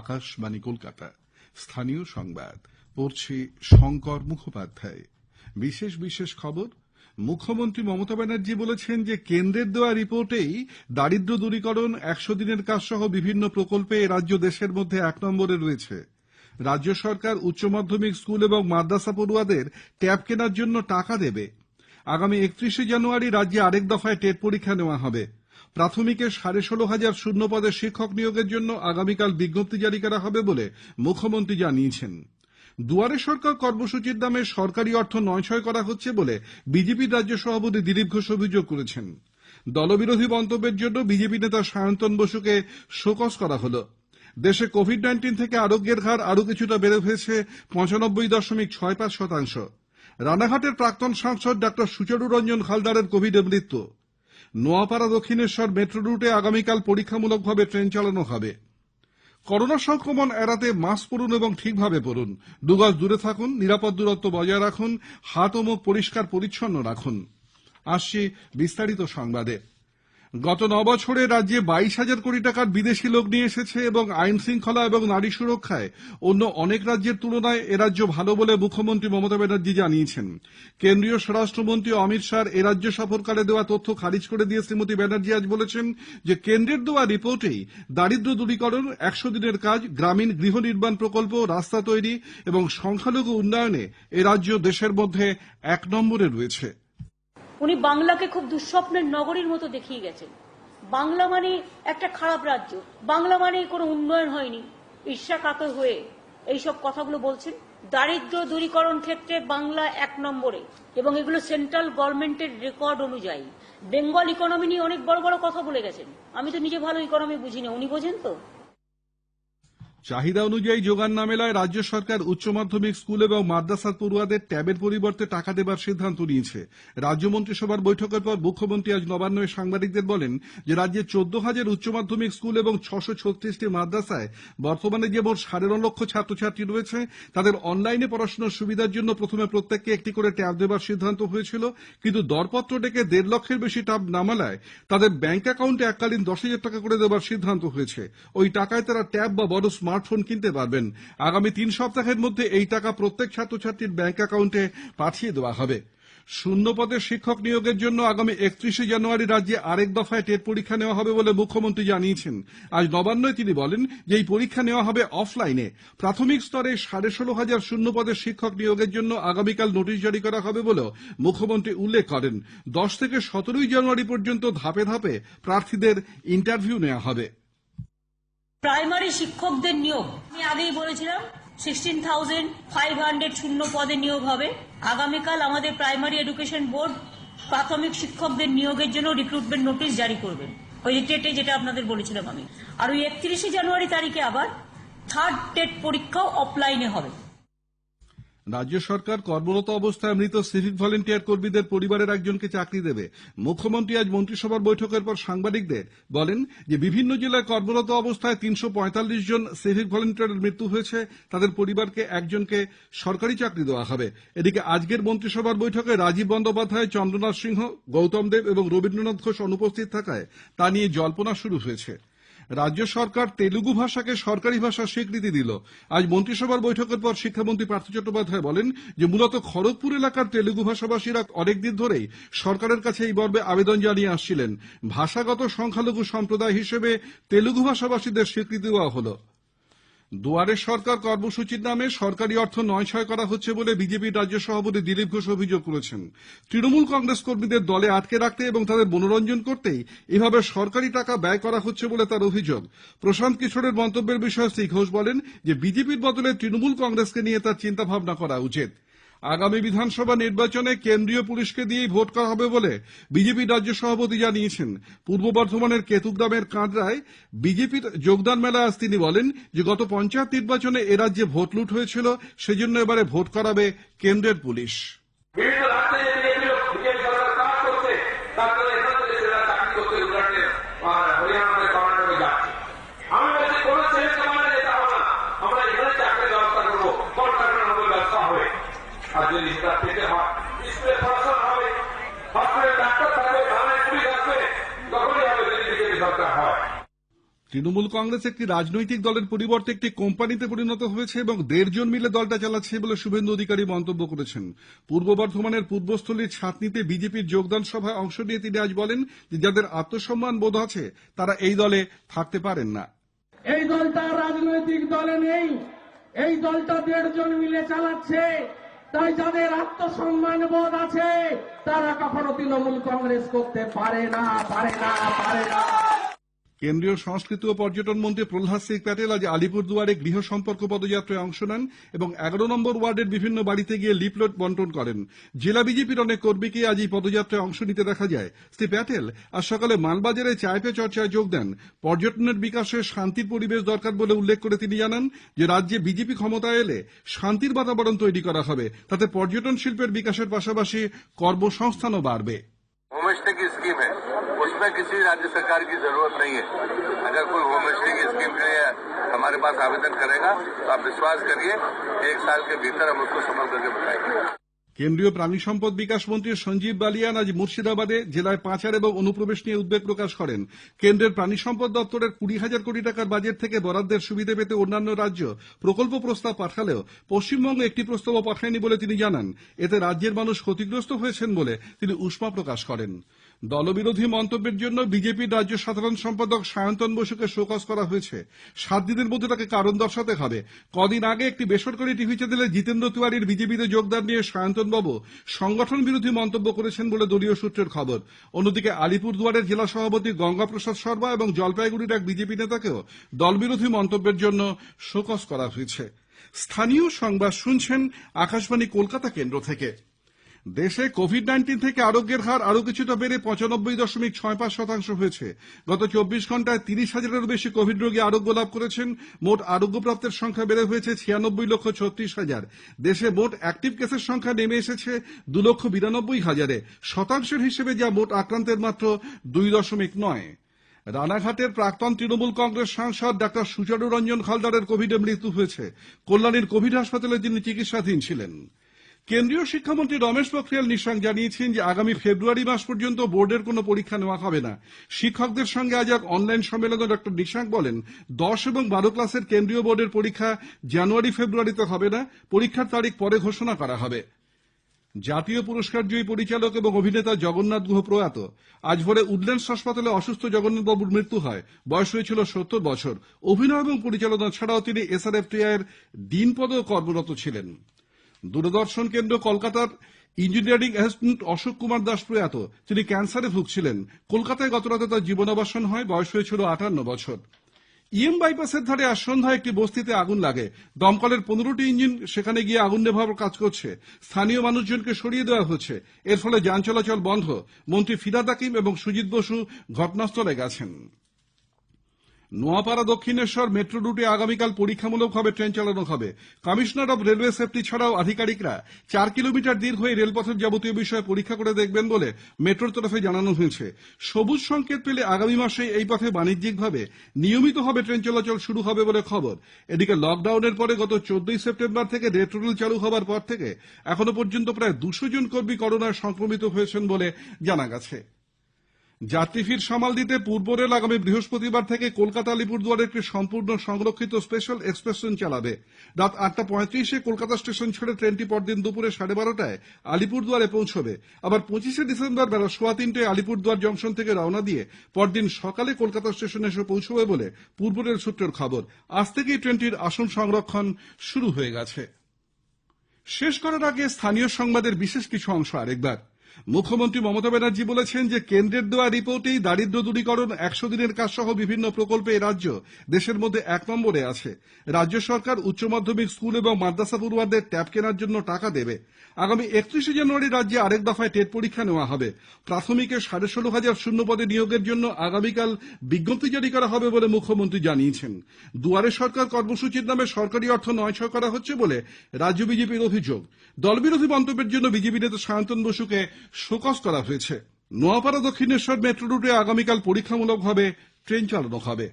আকাশবাণী কলকাতা স্থানীয় সংবাদ। পড়ছি শঙ্কর মুখোপাধ্যায়। বিশেষ বিশেষ খবর, মুখ্যমন্ত্রী মমতা ব্যানার্জী বলেছেন যে কেন্দ্রের দেওয়া রিপোর্টেই দারিদ্র দূরীকরণ, একশো দিনের কাজ সহ বিভিন্ন প্রকল্পে রাজ্য দেশের মধ্যে এক নম্বরে রয়েছে। রাজ্য সরকার উচ্চ মাধ্যমিক স্কুল এবং মাদ্রাসা পড়ুয়াদের ট্যাব কেনার জন্য টাকা দেবে। আগামী একত্রিশে জানুয়ারি রাজ্যে আরেক দফায় টেট পরীক্ষা নেওয়া হবে। প্রাথমিকে সাড়ে ষোলো হাজার শূন্য পদে শিক্ষক নিয়োগের জন্য আগামীকাল বিজ্ঞপ্তি জারি করা হবে বলে মুখ্যমন্ত্রী জানিয়েছেন। দুয়ারে সরকার কর্মসূচির নামে সরকারি অর্থ নয়ছয় করা হচ্ছে বলে বিজেপির রাজ্য সভাপতি দিলীপ ঘোষ অভিযোগ করেছেন। দলবিরোধী মন্তব্যের জন্য বিজেপি নেতা সায়ন্তন বসুকে শোকজ করা হল। দেশে কোভিড নাইন্টিন থেকে আরোগ্যের হার আরও কিছুটা বেড়ে হয়েছে পঁচানব্বই দশমিক ছয় পাঁচ শতাংশ। রানাঘাটের প্রাক্তন সাংসদ ডাক্তার সুচারু রঞ্জন হালদারের কোভিডে মৃত্যু। নোয়াপাড়া দক্ষিণেশ্বর মেট্রো রুটে আগামীকাল পরীক্ষামূলকভাবে ট্রেন চালানো হবে। করোনা সংক্রমণ এড়াতে মাস্ক পরুন এবং ঠিকভাবে পরুন। দুগজ দূরে থাকুন, নিরাপদ দূরত্ব বজায় রাখুন, হাত ও মুখ পরিষ্কার পরিচ্ছন্ন রাখুন। গত বছরে রাজ্যে বাইশ হাজার কোটি টাকার বিদেশি লোক নিয়ে এসেছে এবং আইন শৃঙ্খলা এবং নারী সুরক্ষায় অন্য অনেক রাজ্যের তুলনায় এরাজ্য ভালো বলে মুখ্যমন্ত্রী মমতা ব্যানার্জী জানিয়েছেন। কেন্দ্রীয় স্বরাষ্ট্রমন্ত্রী অমিত শাহ এরাজ্য সফরকালে দেওয়া তথ্য খারিজ করে দিয়ে শ্রীমতী ব্যানার্জী আজ বলেছেন যে কেন্দ্রের দেওয়া রিপোর্টেই দারিদ্র দূরীকরণ, একশো দিনের কাজ, গ্রামীণ গৃহ নির্মাণ প্রকল্প, রাস্তা তৈরি এবং সংখ্যালঘু উন্নয়নে এরাজ্য দেশের মধ্যে এক নম্বরে রয়েছে। উনি বাংলাকে খুব দুঃস্বপ্নের নগরীর মতো দেখিয়ে গেছেন। বাংলা মানে একটা খারাপ রাজ্য। বাংলা মানে কোনো উন্নয়ন হয়নি। ঈর্ষা কাতর হয়ে এইসব কথাগুলো বলছেন। দারিদ্র দূরীকরণ ক্ষেত্রে বাংলা এক নম্বরে এবং এগুলো সেন্ট্রাল গভর্নমেন্টের রেকর্ড অনুযায়ী। বেঙ্গল ইকোনমি নিয়ে অনেক বড় বড় কথা বলে গেছেন। আমি তো নিজে ভালো ইকোনমি বুঝি না উনি বোঝেন তো? চাহিদা অনুযায়ী যোগান না মেলায় রাজ্য সরকার উচ্চ মাধ্যমিক স্কুল এবং মাদ্রাসার পড়ুয়াদের ট্যাবের পরিবর্তে টাকা দেবার সিদ্ধান্ত নিয়েছে। রাজ্য মন্ত্রিসভার বৈঠকের পর মুখ্যমন্ত্রী আজ নবান্নে সাংবাদিকদের বলেন রাজ্যে চোদ্দ হাজার উচ্চ মাধ্যমিক স্কুল এবং ছশো ছত্রিশটি মাদ্রাসায় বর্তমানে যে মোট সাড়ে ন লক্ষ ছাত্রছাত্রী রয়েছে, তাদের অনলাইনে পড়াশোনার সুবিধার জন্য প্রথমে প্রত্যেককে একটি করে ট্যাব দেবার সিদ্ধান্ত হয়েছিল। কিন্তু দরপত্র ডেকে দেড় লক্ষের বেশি ট্যাব না মেলায় তাদের ব্যাঙ্ক অ্যাকাউন্টে এককালীন দশ হাজার টাকা করে দেবার সিদ্ধান্ত হয়েছে। ওই টাকায় তারা ট্যাব বা বড় স্মার্টফোন কিনতে পারবেন। আগামী তিন সপ্তাহের মধ্যে এই টাকা প্রত্যেক ছাত্রছাত্রীর ব্যাঙ্ক অ্যাকাউন্টে পাঠিয়ে দেওয়া হবে। শূন্য পদে শিক্ষক নিয়োগের জন্য আগামী একত্রিশে জানুয়ারি রাজ্যে আরেক দফায় টেট পরীক্ষা নেওয়া হবে বলে মুখ্যমন্ত্রী জানিয়েছেন। আজ নবান্নয় তিনি বলেন যে এই পরীক্ষা নেওয়া হবে অফলাইনে। প্রাথমিক স্তরে সাড়ে ষোলো হাজার শূন্য পদে শিক্ষক নিয়োগের জন্য আগামীকাল নোটিশ জারি করা হবে বলেও মুখ্যমন্ত্রী উল্লেখ করেন। দশ থেকে সতেরোই জানুয়ারি পর্যন্ত ধাপে ধাপে প্রার্থীদের ইন্টারভিউ নেওয়া হবে। প্রাইমারি শিক্ষকদের নিয়োগ। আমি আগেই বলেছিলাম সিক্সটিন থাউজেন্ড ফাইভ হান্ড্রেড শূন্য পদে নিয়োগ হবে। আগামীকাল আমাদের প্রাইমারি এডুকেশন বোর্ড প্রাথমিক শিক্ষকদের নিয়োগের জন্য রিক্রুটমেন্ট নোটিশ জারি করবেন ওই ডেটে যেটা আপনাদের বলেছিলাম আমি। আর ওই একত্রিশে জানুয়ারি তারিখে আবার থার্ড টেট পরীক্ষাও অফলাইনে হবে। রাজ্য সরকার কর্মরত অবস্থায় মৃত সিভিক ভলেন্টিয়ার কর্মীদের পরিবারের একজনকে চাকরি দেবে। মুখ্যমন্ত্রী আজ মন্ত্রিসভার বৈঠকের পর সাংবাদিকদের বলেন বিভিন্ন জেলায় কর্মরত অবস্থায় তিনশো পঁয়তাল্লিশ জন সিভিক ভলেন্টিয়ারের মৃত্যু হয়েছে। তাদের পরিবারকে একজনকে সরকারি চাকরি দেওয়া হবে। এদিকে আজকের মন্ত্রিসভার বৈঠকে রাজীব বন্দ্যোপাধ্যায়, চন্দ্রনাথ সিংহ, গৌতম দেব এবং রবীন্দ্রনাথ ঘোষ অনুপস্থিত থাকায় তা নিয়ে জল্পনা শুরু হয়েছে। রাজ্য সরকার তেলুগু ভাষাকে সরকারি ভাষার স্বীকৃতি দিল। আজ মন্ত্রিসভার বৈঠকের পর শিক্ষামন্ত্রী পার্থ চট্টোপাধ্যায় বলেন মূলত খড়গপুর এলাকার তেলুগু ভাষাভাষীরা অনেকদিন ধরেই সরকারের কাছে এই মর্মে আবেদন জানিয়ে আসছিলেন। ভাষাগত সংখ্যালঘু সম্প্রদায় হিসেবে তেলুগু ভাষাভাষীদের স্বীকৃতি দেওয়া হলো। দুয়ারে সরকার কর্মসূচির নামে সরকারি অর্থ নয়ছয় করা হচ্ছে বলে বিজেপির রাজ্য সভাপতি দিলীপ ঘোষ অভিযোগ করেছেন। তৃণমূল কংগ্রেস কর্মীদের দলে আটকে রাখতে এবং তাদের মনোরঞ্জন করতেই এভাবে সরকারি টাকা ব্যয় করা হচ্ছে বলে তার অভিযোগ। প্রশান্ত কিশোরের মন্তব্যের বিষয়ে শ্রী ঘোষ বলেন বিজেপির বদলে তৃণমূল কংগ্রেসকে নিয়ে তার চিন্তাভাবনা করা উচিত। আগামী বিধানসভা নির্বাচনে কেন্দ্রীয় পুলিশকে দিয়েই ভোট করা হবে বলে বিজেপি রাজ্য সভাপতি জানিয়েছেন। পূর্ব বর্ধমানের কেতুগ্রামের কাঁদরায় বিজেপির যোগদান মেলায় আজ তিনি বলেন গত পঞ্চায়েত নির্বাচনে এরাজ্যে ভোট লুট হয়েছিল, সেজন্য এবারে ভোট করাবে কেন্দ্রের পুলিশ বিভিন্ন রাজ্যে যে বিজেপি বিজেপি সরকার কাজ করছে তারপরে এখান থেকে ছেলেরা চাকরি করতে গুজরাটে হরিয়ানাতে কর্ণাটকে যাচ্ছে আমি বলছি কোনো ছেলেকে মানে যেতে হবে না আমরা এখানে চাকরি ব্যবস্থা করব কলকাতার মতো ব্যবস্থা হবে আর যদি সেটা পেতে হয় স্কুলে পড়াশোনা হবে হসপিটালে ডাক্তার থাকবে থানায় পুলিশ আসবে তখনই হবে যদি বিজেপি সরকার হয় তৃণমূল কংগ্রেস একটি রাজনৈতিক দলের পরিবর্তে একটি কোম্পানিতে পরিণত হয়েছে এবং দেড় জন মিলে দলটা চালাচ্ছে বলে শুভেন্দু অধিকারী মন্তব্য করেছেন। পূর্ব বর্ধমানের পূর্বস্থলীর ছাতনিতে বিজেপির যোগদান সভায় অংশ নিয়ে তিনি আজ বলেন যাদের আত্মসম্মান বোধ আছে, তারা এই দলে থাকতে পারেন না। এই দলটা রাজনৈতিক দলে নেই। এই দলটা দেড় জন মিলে চালাচ্ছে। তাই যাদের আত্মসম্মান বোধ আছে, তারা কখনো তৃণমূল কংগ্রেস করতে পারে না পারে না পারে না। কেন্দ্রীয় সংস্কৃতি ও পর্যটন মন্ত্রী প্রহ্লাদ সিং প্যাটেল আজ আলিপুরদুয়ারে গৃহ সম্পর্ক পদযাত্রায় অংশ নেন এবং এগারো নম্বর ওয়ার্ডের বিভিন্ন বাড়িতে গিয়ে লিফলেট বন্টন করেন। জেলা বিজেপির অনেক কর্মীকে আজ এই পদযাত্রায় অংশ নিতে দেখা যায়। শ্রী প্যাটেল আজ সকালে মালবাজারে চায় পে চর্চায় যোগ দেন। পর্যটনের বিকাশে শান্তির পরিবেশ দরকার বলে উল্লেখ করে তিনি জানান যে রাজ্যে বিজেপি ক্ষমতায় এলে শান্তির বাতাবরণ তৈরি করা হবে। তাতে পর্যটন শিল্পের বিকাশের পাশাপাশি কর্মসংস্থানও বাড়বে। होम स्टे की स्कीम है। उसमें किसी राज्य सरकार की ज़रूरत नहीं है। अगर कोई होमस्टे की स्कीम के लिए हमारे पास आवेदन करेगा तो आप विश्वास करिए, एक साल के भीतर हम उसको सफल करके बताएँगे। কেন্দ্রীয় প্রাণী সম্পদ বিকাশ মন্ত্রী সঞ্জীব বালিয়ান আজ মুর্শিদাবাদে জেলায় পাচার এবং অনুপ্রবেশ নিয়ে উদ্বেগ প্রকাশ করেন। কেন্দ্রের প্রাণী সম্পদ দপ্তরের কুড়ি হাজার কোটি টাকার বাজেট থেকে বরাদ্দের সুবিধে পেতে অন্যান্য রাজ্য প্রকল্প প্রস্তাব পাঠালেও পশ্চিমবঙ্গ একটি প্রস্তাবও পাঠায়নি বলে তিনি জানান। এতে রাজ্যের মানুষ ক্ষতিগ্রস্ত হয়েছেন বলে তিনি উষ্মা প্রকাশ করেন। দলবিরোধী মন্তব্যের জন্য বিজেপির রাজ্য সাধারণ সম্পাদক সায়ন্তন বসুকে শোকজ করা হয়েছে। সাত দিনের মধ্যে তাকে কারণ দর্শাতে হবে। কদিন আগে একটি বেসরকারি টিভি চ্যানেলে জিতেন্দ্র তিওয়ারির বিজেপিতে যোগদান নিয়ে সায়ন্তন বাবু সংগঠন বিরোধী মন্তব্য করেছেন বলে দলীয় সূত্রের খবর। অন্যদিকে আলিপুরদুয়ারের জেলা সভাপতি গঙ্গাপ্রসাদ শর্মা এবং জলপাইগুড়ির এক বিজেপি নেতাকেও দলবিরোধী মন্তব্যের জন্য শোকজ করা হয়েছে। স্থানীয় সংবাদ শুনছেন আকাশবাণী কলকাতা কেন্দ্র থেকে। দেশে কোভিড নাইন্টিন থেকে আরোগ্যের হার আরও কিছুটা বেড়ে পঁচানব্বই দশমিক ছয় পাঁচ শতাংশ হয়েছে। গত চব্বিশ ঘন্টায় তিরিশ হাজারেরও বেশি কোভিড রোগী আরোগ্য লাভ করেছেন। মোট আরোগ্যপ্রাপ্তের সংখ্যা বেড়ে হয়েছে ছিয়ানব্বই লক্ষ ছত্রিশ হাজার। দেশে মোট অ্যাক্টিভ কেসের সংখ্যা নেমে এসেছে দু লক্ষ বিরানব্বই হাজারে। শতাংশের হিসেবে যা মোট আক্রান্তের মাত্র দুই দশমিক নয়। রানাঘাটের প্রাক্তন তৃণমূল কংগ্রেস সাংসদ ডাক্তার সুচারু রঞ্জন খালদারের কোভিডে মৃত্যু হয়েছে। কল্যাণীর কোভিড হাসপাতালে তিনি চিকিৎসাধীন ছিলেন। কেন্দ্রীয় শিক্ষামন্ত্রী রমেশ পোখরিয়াল নিশাঙ্ক জানিয়েছেন যে আগামী ফেব্রুয়ারি মাস পর্যন্ত বোর্ডের কোনো পরীক্ষা নেওয়া হবে না। শিক্ষকদের সঙ্গে আজ এক অনলাইন সম্মেলনে ডক্টর নিশাঙ্ক বলেন, দশ এবং বারো ক্লাসের কেন্দ্রীয় বোর্ডের পরীক্ষা জানুয়ারি ফেব্রুয়ারিতে হবে না, পরীক্ষার তারিখ পরে ঘোষণা করা হবে। জাতীয় পুরস্কার জয়ী পরিচালক এবং অভিনেতা জগন্নাথ গুহ প্রয়াত। আজ ভোরে উডল্যান্ডস হাসপাতালে অসুস্থ জগন্নাথ বাবুর মৃত্যু হয়। বয়স হয়েছিল সত্তর বছর। অভিনয় এবং পরিচালনা ছাড়াও তিনি এসআরএফটিআই এর ডিন পদেও কর্মরত ছিলেন। দূরদর্শন কেন্দ্র কলকাতার ইঞ্জিনিয়ারিং অ্যাসিস্ট্যান্ট অশোক কুমার দাস প্রয়াত। তিনি ক্যান্সারে ভুগছিলেন। কলকাতায় গতরাতে তার জীবনাবসান হয়, বয়স হয়েছিল আটান্ন বছর। ইএম বাইপাসের ধারে আজ সন্ধ্যায় একটি বস্তিতে আগুন লাগে। দমকলের পনেরোটি ইঞ্জিন সেখানে গিয়ে আগুন নেভাবার কাজ করছে। স্থানীয় মানুষজনকে সরিয়ে দেওয়া হচ্ছে। এর ফলে যান চলাচল বন্ধ। মন্ত্রী ফিরাদ হাকিম এবং সুজিত বসু ঘটনাস্থলে গেছেন। নোয়াপাড়া দক্ষিণেশ্বর মেট্রো রুটে আগামীকাল পরীক্ষামূলকভাবে ট্রেন চালানো হবে। কমিশনার অব রেলওয়ে সেফটি ছাড়াও আধিকারিকরা চার কিলোমিটার দীর্ঘ এই রেলপথের যাবতীয় বিষয়ে পরীক্ষা করে দেখবেন বলে মেট্রোর তরফে জানানো হয়েছে। সবুজ সংকেত পেলে আগামী মাসে এই পথে বাণিজ্যিকভাবে নিয়মিতভাবে ট্রেন চলাচল শুরু হবে বলে খবর। এদিকে লকডাউনের পরে গত চোদ্দই সেপ্টেম্বর থেকে রেট্রো রেল চালু হওয়ার পর থেকে এখনও পর্যন্ত প্রায় দুশো জন কর্মী করোনায় সংক্রমিত হয়েছেন বলে জানা গেছে। যাত্রী ভিড় সামাল দিতে পূর্ব রেল আগামী বৃহস্পতিবার থেকে কলকাতা আলিপুরদুয়ারে একটি সম্পূর্ণ সংরক্ষিত স্পেশাল এক্সপ্রেস ট্রেন চালাবে। রাত আটটা পঁয়ত্রিশে কলকাতা স্টেশন ছেড়ে ট্রেনটি পরদিন দুপুরে সাড়ে বারোটায় আলিপুরদুয়ারে পৌঁছবে। আবার পঁচিশে ডিসেম্বর বেলা সোয়া তিনটে আলিপুরদুয়ার জংশন থেকে রওনা দিয়ে পরদিন সকালে কলকাতা স্টেশনে এসে পৌঁছবে বলে পূর্ব রেল সূত্রের খবর। আজ থেকেই ট্রেনটির আসন সংরক্ষণ শুরু হয়ে গেছে। শেষ করার আগে স্থানীয় সংবাদের বিশেষ কিছু অংশ আরেকবার। মুখ্যমন্ত্রী মমতা ব্যানার্জী বলেছেন কেন্দ্রের দেওয়া রিপোর্টেই দারিদ্র দূরীকরণ একশো দিনের কাজ সহ বিভিন্ন প্রকল্পে এ রাজ্য দেশের মধ্যে এক নম্বরে আছে। রাজ্য সরকার উচ্চ মাধ্যমিক স্কুল এবং মাদ্রাসা পড়ুয়ারদের ট্যাব কেনার জন্য টাকা দেবে। আগামী একত্রিশে জানুয়ারি রাজ্যে আরেক দফায় টেট পরীক্ষা নেওয়া হবে। প্রাথমিকে সাড়ে ষোলো হাজার শূন্য পদে নিয়োগের জন্য আগামীকাল বিজ্ঞপ্তি জারি করা হবে বলে মুখ্যমন্ত্রী জানিয়েছেন। দুয়ারে সরকার কর্মসূচির নামে সরকারি অর্থ নয়ছয় করা হচ্ছে বলে রাজ্য বিজেপির অভিযোগ। দলবিরোধী মন্তব্যের জন্য বিজেপি নেতা সায়ন্তন বসুকে শোকজ করা হয়েছে। নোয়াপাড়া দক্ষিণেশ্বর মেট্রো রুটে আগামীকাল পরীক্ষামূলকভাবে ট্রেন চালানো হবে।